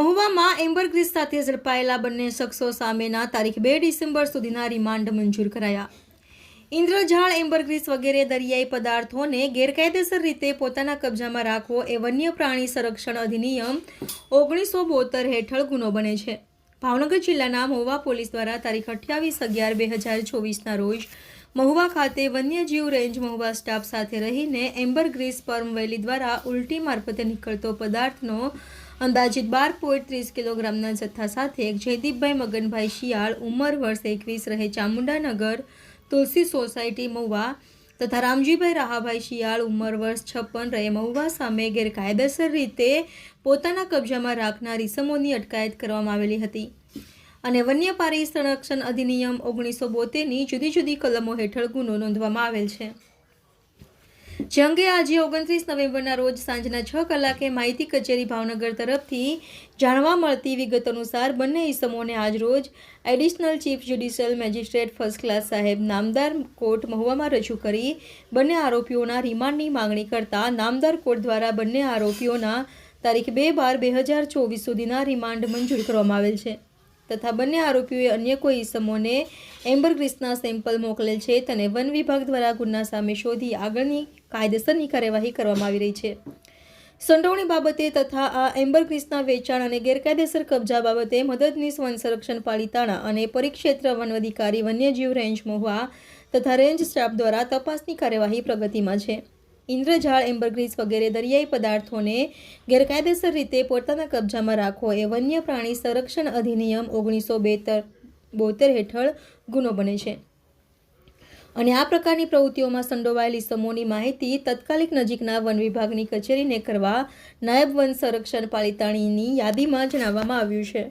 મહુવામાં ambergris સાથે ઝડપાયેલા બંને શખ્સો સામેના તારીખ બે ડિસેમ્બર સુધીના રિમાન્ડ મંજૂર કરાયા. ઇન્દ્રજાળ એમ્બરગ્રીસ વગેરે દરિયાઈ પદાર્થોને ગેરકાયદેસર રીતે પોતાના કબજામાં રાખવો એ વન્ય પ્રાણી સંરક્ષણ અધિનિયમ ઓગણીસો બોતેર હેઠળ ગુનો બને છે. ભાવનગર જિલ્લાના મહુવા પોલીસ દ્વારા તારીખ અઠ્યાવીસ અગિયાર બે હજાર ચોવીસના રોજ મહુવા ખાતે વન્યજીવ રેન્જ મહુવા સ્ટાફ સાથે રહીને એમ્બરગ્રીસ સ્પર્મ વેલી દ્વારા ઉલટી મારફતે નીકળતો પદાર્થનો અંદાજિત બાર પોઈન્ટ ત્રીસ કિલોગ્રામના જથ્થા સાથે જયદીપભાઈ મગનભાઈ શિયાળ, ઉંમર વર્ષ એકવીસ, રહે ચામુંડાનગર, તુલસી સોસાયટી, મહુવા તથા રામજીભાઈ રાહાભાઈ શિયાળ, ઉંમર વર્ષ છપ્પન, રહે મહુવા સામે ગેરકાયદેસર રીતે પોતાના કબજામાં રાખનાર ઇસમોની અટકાયત કરવામાં આવેલી હતી. અને વન્ય પારી સંરક્ષણ અધિનિયમ ઓગણીસો બોતેરની જુદી જુદી કલમો હેઠળ ગુનો નોંધવામાં આવેલ છે. જે અંગે આજે ઓગણત્રીસ નવેમ્બરના રોજ સાંજના છ કલાકે માહિતી કચેરી ભાવનગર તરફથી જાણવા મળતી વિગત અનુસાર બંને ઇસમોને આજરોજ additional chief judicial magistrate first class સાહેબ નામદાર કોર્ટ મહુવામાં રજૂ કરી બંને આરોપીઓના રિમાન્ડની માંગણી કરતા નામદાર કોર્ટ દ્વારા બંને આરોપીઓના તારીખ બે બાર બે હજાર ચોવીસ સુધીના રિમાન્ડ મંજૂર કરવામાં આવેલ છે. તથા બંને આરોપીઓએ અન્ય કોઈ ઇસમોને એમ્બરગ્રીસના સેમ્પલ મોકલેલ છે તેને વન વિભાગ દ્વારા ગુના સામે શોધી આગળની કાયદેસરની કાર્યવાહી કરવામાં આવી રહી છે. સંડોવણી બાબતે તથા આ એમ્બરગ્રીસના વેચાણ અને ગેરકાયદેસર કબજા બાબતે મદદનીશ વન સંરક્ષણ પાલિતાણા અને પરિક્ષેત્ર વન અધિકારી વન્યજીવ રેન્જ મહુવા તથા રેન્જ સ્ટાફ દ્વારા તપાસની કાર્યવાહી પ્રગતિમાં છે. ઇન્દ્રજાળ એમ્બરગ્રીઝ વગેરે દરિયાઈ પદાર્થોને ગેરકાયદેસર રીતે પોતાના કબજામાં રાખવો એ વન્ય પ્રાણી સંરક્ષણ અધિનિયમ ઓગણીસો બેતર, બોતેર હેઠળ ગુનો બને છે. અને આ પ્રકારની પ્રવૃત્તિઓમાં સંડોવાયેલી ઇસમોની માહિતી તત્કાલિક નજીકના વન વિભાગની કચેરીને કરવા નાયબ વન સંરક્ષણ પાલિતાણીની યાદીમાં જણાવવામાં આવ્યું છે.